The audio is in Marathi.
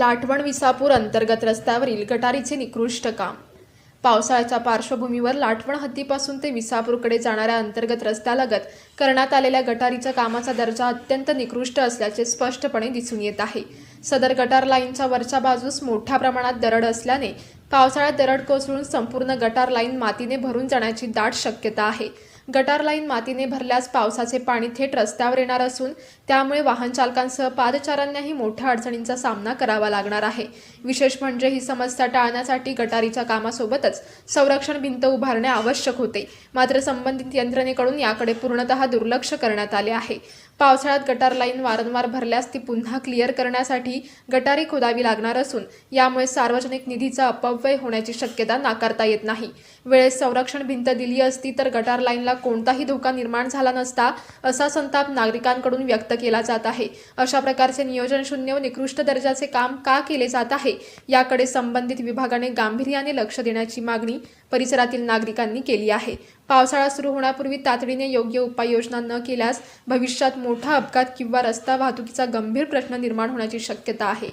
लाठवण विसापूर अंतर्गत रस्त्यावरील गटारीचे निकृष्ट काम. पावसाळ्याच्या पार्श्वभूमीवर लाठवण हद्दीपासून ते विसापूरकडे जाणाऱ्या अंतर्गत रस्त्यालगत करण्यात आलेल्या गटारीच्या कामाचा दर्जा अत्यंत निकृष्ट असल्याचे स्पष्टपणे दिसून येत आहे. सदर गटार लाईनच्या वरच्या बाजूस मोठ्या प्रमाणात दरड असल्याने पावसाळ्यात दरड कोसळून संपूर्ण गटार लाईन मातीने भरून जाण्याची दाट शक्यता आहे. गटार लाईन मातीने भरल्यास पावसाचे पाणी थेट रस्त्यावर येणार असून त्यामुळे वाहन चालकांसह पादचाऱ्यांनाही मोठ्या अडचणींचा सामना करावा लागणार आहे. विशेष म्हणजे ही समस्या टाळण्यासाठी गटारीच्या कामासोबतच संरक्षण भिंत उभारणे आवश्यक होते. मात्र संबंधित यंत्रणेकडून याकडे पूर्णतः दुर्लक्ष करण्यात आले आहे. पावसाळ्यात गटार लाईन वारंवार भरल्यास ती पुन्हा क्लिअर करण्यासाठी गटारी खोदावी लागणार असून यामुळे सार्वजनिक निधीचा अपव्यय होण्याची शक्यता नाकारता येत नाही. वेळेस संरक्षण भिंत दिली असती तर गटार लाईनला कोणताही धोका निर्माण झाला नसता असा संताप नागरिकांकडून व्यक्त केला जात आहे. अशा प्रकारचे नियोजनशून्य व निकृष्ट दर्जाचे काम का केले जात आहे याकडे संबंधित विभागाने गांभीर्याने लक्ष देण्याची मागणी परिसरातील नागरिकांनी केली आहे. पावसाळा सुरू होण्यापूर्वी तातडीने योग्य उपाययोजना न केल्यास भविष्यात मोठा अपघात किंवा रस्ता वाहतुकीचा गंभीर प्रश्न निर्माण होण्याची शक्यता आहे.